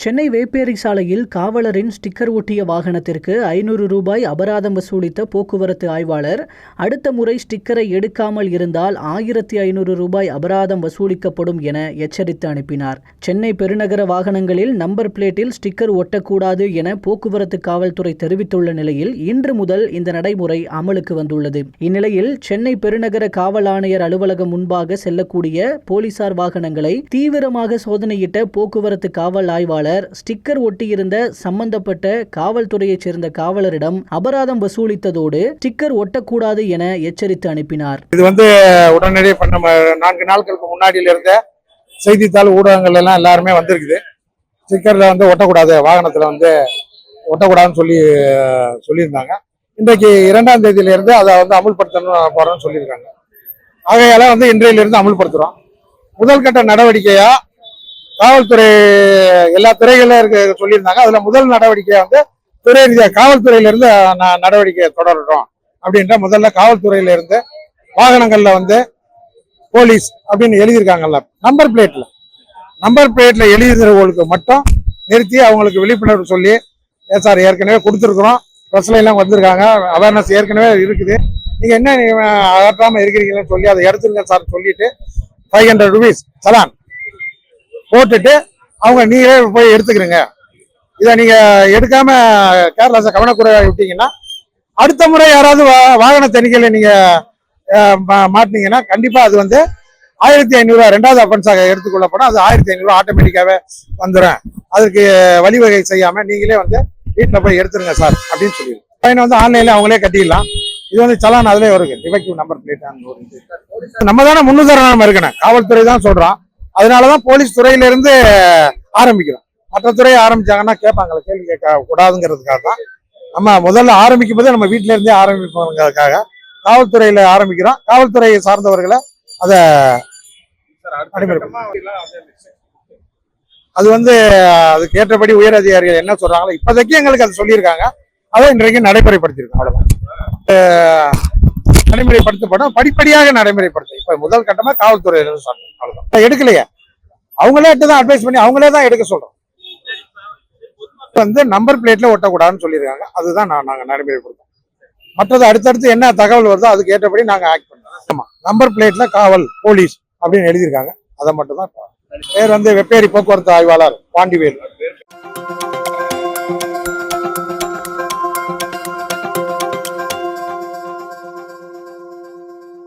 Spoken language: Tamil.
சென்னை வேப்பேரி சாலையில் காவலரின் ஸ்டிக்கர் ஒட்டிய வாகனத்திற்கு ஐநூறு ரூபாய் அபராதம் வசூலித்த போக்குவரத்து ஆய்வாளர் அடுத்த முறை ஸ்டிக்கரை எடுக்காமல் இருந்தால் ஆயிரத்தி ஐநூறு ரூபாய் அபராதம் வசூலிக்கப்படும் என எச்சரித்து அனுப்பினார். சென்னை பெருநகர வாகனங்களில் நம்பர் பிளேட்டில் ஸ்டிக்கர் ஒட்டக்கூடாது என போக்குவரத்து காவல்துறை தெரிவித்துள்ள நிலையில் இன்று முதல் இந்த நடைமுறை அமலுக்கு வந்துள்ளது. இந்நிலையில் சென்னை பெருநகர காவல் ஆணையர் அலுவலகம் முன்பாக செல்லக்கூடிய போலீசார் வாகனங்களை தீவிரமாக சோதனையிட்ட போக்குவரத்து காவல் ஆய்வாளர் ஸ்டிக்கர் ஒட்டியிருந்த சம்பந்தப்பட்ட காவல்துறையைச் சேர்ந்த காவலரிடம் அபராதம் வசூலித்ததோடு ஸ்டிக்கர் ஒட்டக்கூடாது என எச்சரித்து அனுப்பினார். இது வந்து உடனடியே பண்ண நான்கு நாட்களுக்கு முன்னாடியில இருந்த செய்தித்தாள் ஊடகங்கள் எல்லாம் எல்லாருமே வந்திருக்குது. ஸ்டிக்கர்ல வந்து ஒட்டக்கூடாது வாகனத்துல வந்து ஒட்டக்கூடாதுன்னு சொல்லி சொல்லியிருந்தாங்க. இன்றைக்கு இரண்டாம் தேதியில இருந்து அதை வந்து அமுல்படுத்தணும் போறோம்னு சொல்லியிருக்காங்க. ஆகையால வந்து இன்றையிலிருந்து அமுல்படுத்துறோம். முதல் கட்ட நடவடிக்கையா காவல்துறை எல்லா துறைகளிலும் இருக்க சொல்லியிருந்தாங்க. அதுல முதல் நடவடிக்கையை வந்து துறை ரீதியாக காவல்துறையிலிருந்து நடவடிக்கை தொடரட்டும் அப்படின்ற முதல்ல காவல்துறையில இருந்து வாகனங்கள்ல வந்து போலீஸ் அப்படின்னு எழுதியிருக்காங்கல்ல. நம்பர் பிளேட்ல. நம்பர் பிளேட்ல எழுதுறவங்களுக்கு மட்டும் நிறுத்தி அவங்களுக்கு விழிப்புணர்வு சொல்லி ஏ சார் ஏற்கனவே கொடுத்துருக்குறோம். பிரச்சனைலாம் வந்திருக்காங்க. அவேர்னஸ் ஏற்கனவே இருக்குது. நீங்கள் என்ன அகற்றாமல் அகற்றாம இருக்கிறீங்கன்னு சொல்லி அதை எடுத்துருங்க சார் சொல்லிட்டு ஃபைவ் ஹண்ட்ரட் ருபீஸ் சலான். போட்டுட்டு அவங்க நீங்களே போய் எடுத்துக்கிறீங்க. இதை நீங்க எடுக்காம கேர்லஸை கவனக்குறையாக விட்டீங்கன்னா அடுத்த முறை யாராவது வா- வாகன தணிக்கையில நீங்க மாட்டினீங்கன்னா மா- கண்டிப்பா அது வந்து ஆயிரத்தி ஐநூறுரூவா ரெண்டாவது அஃபென்ஸாக எடுத்துக்கொள்ளப்படும். அது ஆயிரத்தி ஐநூறுரூவா ஆட்டோமேட்டிக்காவே வந்துடும் அதுக்கு வழிவகை செய்யாம நீங்களே வந்து வீட்டில் போய் எடுத்துருங்க சார் அப்படின்னு சொல்லி பையனை வந்து ஆன்லைன்ல அவங்களே கட்டிடலாம். இது வந்து சலான் அதுலேயே வருது. டிஃபெக்டிவ் நம்பர் பிளேட் நம்ம தானே முன்னுதாரணம் இருக்கணும். காவல்துறை தான் சொல்கிறான் அதனாலதான் போலீஸ் துறையில இருந்து ஆரம்பிக்கிறோம். மற்ற துறையை ஆரம்பிச்சாங்கன்னா கேட்பாங்களே கேள்வி கேட்க கூடாதுங்கிறதுக்காக தான். நம்ம முதல்ல ஆரம்பிக்கும் போதே நம்ம வீட்டில இருந்தே ஆரம்பிப்போங்கிறதுக்காக காவல்துறையில ஆரம்பிக்கிறோம். காவல்துறையை சார்ந்தவர்களை அதை அது வந்து அதுக்கு ஏற்றபடி உயர் அதிகாரிகள் என்ன சொல்றாங்களோ இப்போதைக்கு எங்களுக்கு அது சொல்லியிருக்காங்க. அதை இன்றைக்கு நடைமுறைப்படுத்தியிருக்கோம் அவ்வளவுதான். அஹ் நடைமுறைப்படுத்தப்படும். படிப்படியாக நடைமுறைப்படுத்தும் இப்ப முதல் கட்டமா காவல்துறையில இருந்து சொல்லணும் அவ்வளவுதான். இப்ப எடுக்கலையே. அவங்களே தான் அட்வைஸ் பண்ணி அவங்களே தான் எடுக்க சொல்றோம். வந்து நம்பர் பிளேட்ல ஒட்டக்கூடாதுன்னு சொல்லியிருக்காங்க. அதுதான் நான் நாங்க நடைமுறைப்படுத்தோம் மற்றது அடுத்தடுத்து என்ன தகவல் வருதோ அதுக்கு ஏற்றபடி நாங்க ஆக்ட் பண்ணுறோம் நம்பர் பிளேட்ல காவல் போலீஸ் அப்படின்னு எழுதியிருக்காங்க. அதை மட்டும் தான் பேர் வந்து வெப்பேரி போக்குவரத்து ஆய்வாளர் பாண்டிவேல்.